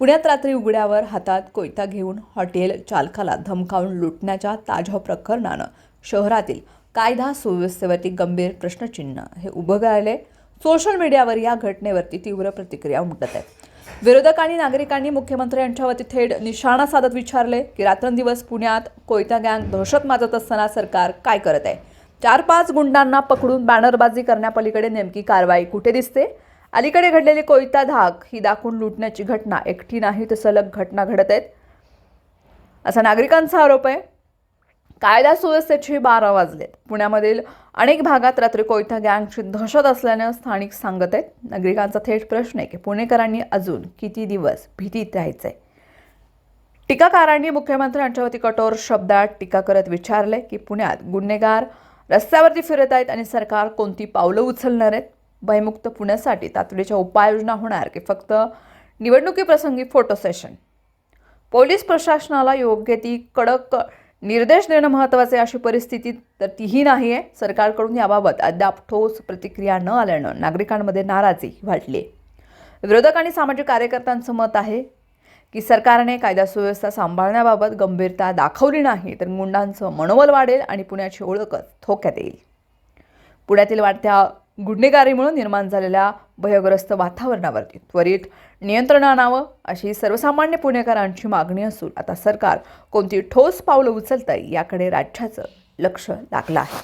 पुण्यात रात्री उघड्यावर हातात कोयता घेऊन हॉटेल चालकाला धमकावून लुटण्याच्या ताज्या प्रकरणानं शहरातील कायदा सुव्यवस्थेवरती गंभीर प्रश्नचिन्ह हे उभं राहिले. सोशल मीडियावर या घटनेवरती तीव्र प्रतिक्रिया उमटत आहेत विरोधक आणि नागरिकांनी मुख्यमंत्री यांच्यावरती थेट निशाणा साधत विचारले की रात्रंदिवस पुण्यात कोयता गँग दहशत माजत असताना सरकार काय करत आहे? चार पाच गुंडांना पकडून बॅनरबाजी करण्यापलीकडे नेमकी कारवाई कुठे दिसते? अलीकडे घडलेली कोयता धाक ही दाखवून लुटण्याची घटना एकटी नाही तर सलग घटना घडत आहेत. असा नागरिकांचा आरोप आहे. कायदा सुव्यवस्थेचे बारा वाजलेत. पुण्यामधील अनेक भागात रात्री कोयता गँगची दहशत असल्यानं स्थानिक सांगत आहेत. नागरिकांचा थेट प्रश्न आहे की पुणेकरांनी अजून किती दिवस भीतीत राहायचंय? टीकाकारांनी मुख्यमंत्र्यांच्यावरती कठोर शब्दात टीका करत विचारले की पुण्यात गुन्हेगार रस्त्यावरती फिरत आहेत आणि सरकार कोणती पावलं उचलणार आहेत? भयमुक्त पुण्यासाठी तातडीच्या उपाययोजना होणार की फक्त निवडणुकीप्रसंगी फोटो सेशन? पोलीस प्रशासनाला योग्य ती कडक निर्देश देणं महत्त्वाचे आहे अशी परिस्थिती तर तीही नाही आहे सरकारकडून याबाबत अद्याप ठोस प्रतिक्रिया न आल्यानं नागरिकांमध्ये नाराजी वाढली आहे विरोधक आणि सामाजिक कार्यकर्त्यांचं मत आहे की सरकारने कायदा सुव्यवस्था सांभाळण्याबाबत गंभीरता दाखवली नाही तर गुंडांचं मनोबल वाढेल आणि पुण्याची ओळखच धोक्यात येईल. पुण्यातील वाढत्या गुन्हेगारीमुळे निर्माण झालेल्या भयग्रस्त वातावरणावरती त्वरित नियंत्रण आणावं अशी सर्वसामान्य पुणेकरांची मागणी असून आता सरकार कोणती ठोस पावलं उचलतं याकडे राज्याचं लक्ष लागलं आहे.